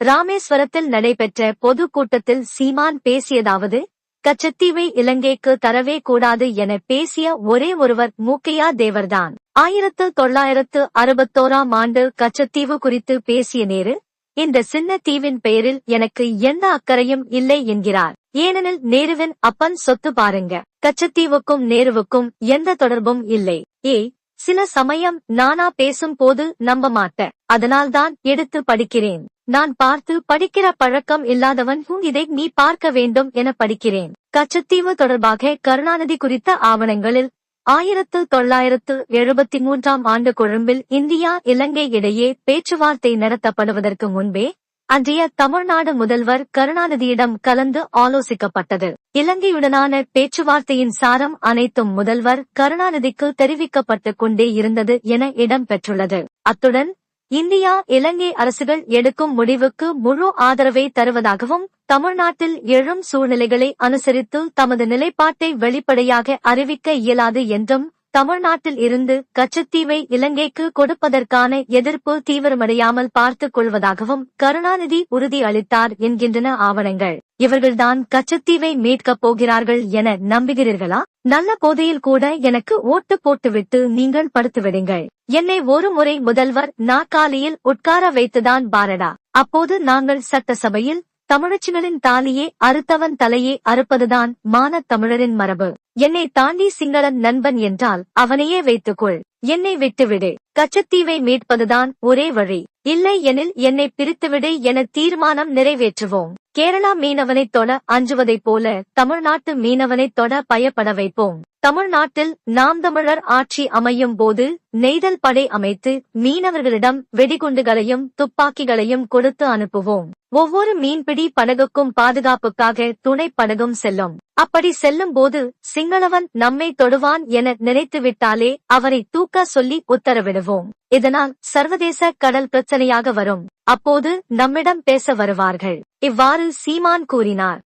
ராமேஸ்வரத்தில் நடைபெற்ற பொதுக்கூட்டத்தில் சீமான் பேசியதாவது கச்சத்தீவை இலங்கைக்கு தரவே கூடாது என பேசிய ஒரே ஒருவர் மூக்கையா தேவர்தான். ஆயிரத்து தொள்ளாயிரத்து அறுபத்தோராம் ஆண்டு கச்சத்தீவு குறித்து பேசிய நேரு இந்த சின்ன தீவின் பெயரில் எனக்கு எந்த அக்கறையும் இல்லை என்கிறார். ஏனெனில் நேருவின் அப்பன் சொத்து பாருங்க கச்சத்தீவுக்கும் நேருவுக்கும் எந்த தொடர்பும் இல்லை. ஏ சில சமயம் நானா பேசும் போது நம்ப மாட்டேன் அதனால்தான் எடுத்து படிக்கிறேன். நான் பார்த்து படிக்கிற பழக்கம் இல்லாதவன் இதை நீ பார்க்க வேண்டும் என படிக்கிறேன். கச்சத்தீவு தொடர்பாக கருணாநிதி குறித்த ஆவணங்களில் ஆயிரத்து தொள்ளாயிரத்து எழுபத்தி மூன்றாம் ஆண்டு கொழும்பில் இந்தியா இலங்கை இடையே பேச்சுவார்த்தை நடத்தப்படுவதற்கு முன்பே அன்றைய தமிழ்நாடு முதல்வர் கருணாநிதியிடம் கலந்து ஆலோசிக்கப்பட்டது. இலங்கையுடனான பேச்சுவார்த்தையின் சாரம் அனைத்தும் முதல்வர் கருணாநிதிக்கு தெரிவிக்கப்பட்டுக் கொண்டே இருந்தது என இடம் பெற்றுள்ளது அத்துடன் இந்தியா இலங்கை அரசுகள் எடுக்கும் முடிவுக்கு முழு ஆதரவை தருவதாகவும் தமிழ்நாட்டில் எழும் சூழ்நிலைகளை அனுசரித்து தமது நிலைப்பாட்டை வெளிப்படையாக அறிவிக்க இயலாது என்றும் தமிழ்நாட்டில் இருந்து கச்சத்தீவை இலங்கைக்கு கொடுப்பதற்கான எதிர்ப்பு தீவிரமடையாமல் பார்த்துக் கொள்வதாகவும் கருணாநிதி உறுதி அளித்தார் என்கின்றன ஆவணங்கள். இவர்கள்தான் கச்சத்தீவை மீட்கப் போகிறார்கள் என நம்புகிறீர்களா? நல்ல போதையில் கூட எனக்கு ஓட்டு போட்டுவிட்டு நீங்கள் படுத்துவிடுங்கள். என்னை ஒரு முறை முதல்வர் நாற்காலியில் உட்கார வைத்துதான் பாரடா. அப்போது நாங்கள் சட்டசபையில் தமிழச்சிகளின் தாலியே அறுத்தவன் தலையே அறுப்பதுதான் மானத் தமிழரின் மரபு. என்னை தாண்டி சிங்களன் நண்பன் என்றால் அவனையே வைத்துக்கொள். என்னை விட்டுவிடு. கச்சத்தீவை மீட்பதுதான் ஒரே வழி. இல்லை எனில் என்னை பிரித்துவிடு என தீர்மானம் நிறைவேற்றுவோம். கேரளா மீனவனைத் தொட அஞ்சுவதைப் போல தமிழ்நாட்டு மீனவனைத் தொட பயப்பட வைப்போம். தமிழ்நாட்டில் நாம் தமிழர் ஆட்சி அமையும் போது நெய்தல் படை அமைத்து மீனவர்களிடம் வெடிகுண்டுகளையும் துப்பாக்கிகளையும் கொடுத்து அனுப்புவோம். ஒவ்வொரு மீன்பிடி படகுக்கும் பாதுகாப்புக்காக துணை படகும் செல்லும். அப்படி செல்லும் போது சிங்களவன் நம்மை தொடுவான் என நினைத்துவிட்டாலே அவரை தூக்க சொல்லி உத்தரவிடுவோம். இதனால் சர்வதேச கடல் பிரச்சனையாக வரும். அப்போது நம்மிடம் பேச வருவார்கள். இவ்வாறு சீமான் கூறினார்.